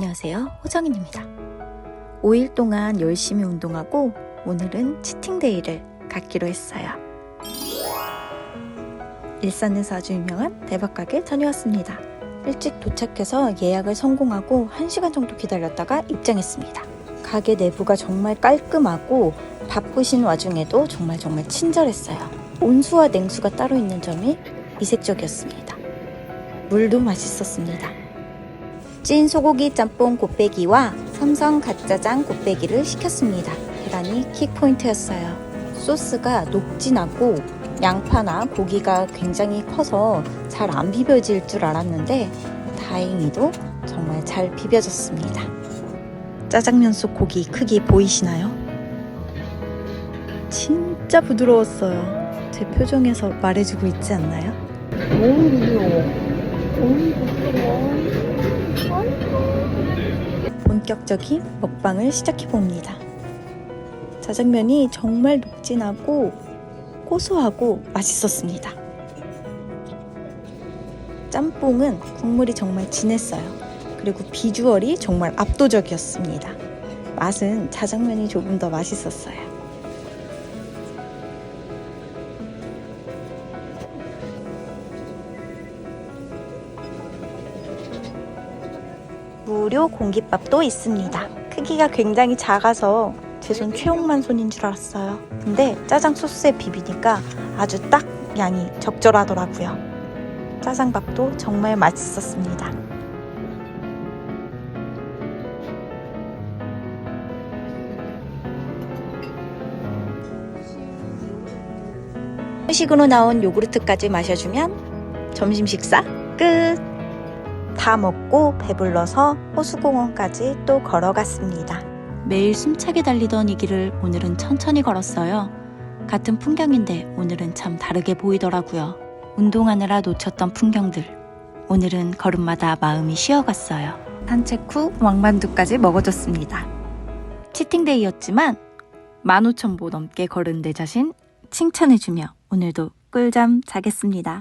안녕하세요. 호정인입니다. 5일 동안 열심히 운동하고 오늘은 치팅데이를 갖기로 했어요. 일산에서 아주 유명한 대박가게 다녀왔습니다. 일찍 도착해서 예약을 성공하고 1시간 정도 기다렸다가 입장했습니다. 가게 내부가 정말 깔끔하고 바쁘신 와중에도 정말 정말 친절했어요. 온수와 냉수가 따로 있는 점이 이색적이었습니다. 물도 맛있었습니다. 찐 소고기 짬뽕 곱빼기와 삼성 가짜장 곱빼기를 시켰습니다. 계란이 킥포인트였어요. 소스가 녹진하고 양파나 고기가 굉장히 커서 잘 안 비벼질 줄 알았는데 다행히도 정말 잘 비벼졌습니다. 짜장면 속 고기 크기 보이시나요? 진짜 부드러웠어요. 제 표정에서 말해주고 있지 않나요? 너무 부드러워. 너무 부드러워. 본격적인 먹방을 시작해 봅니다. 짜장면이 정말 녹진하고 고소하고 맛있었습니다. 짬뽕은 국물이 정말 진했어요. 그리고 비주얼이 정말 압도적이었습니다. 맛은 짜장면이 조금 더 맛있었어요. 무료 공깃밥도 있습니다. 크기가 굉장히 작아서 제 손 최홍만 손인 줄 알았어요. 근데 짜장 소스에 비비니까 아주 딱 양이 적절하더라고요. 짜장밥도 정말 맛있었습니다. 식으로 나온 요구르트까지 마셔주면 점심 식사 끝! 다 먹고 배불러서 호수공원까지 또 걸어갔습니다. 매일 숨차게 달리던 이 길을 오늘은 천천히 걸었어요. 같은 풍경인데 오늘은 참 다르게 보이더라고요. 운동하느라 놓쳤던 풍경들. 오늘은 걸음마다 마음이 쉬어갔어요. 산책 후 왕만두까지 먹어줬습니다. 치팅데이였지만 15,000보 넘게 걸은 내 자신 칭찬해주며 오늘도 꿀잠 자겠습니다.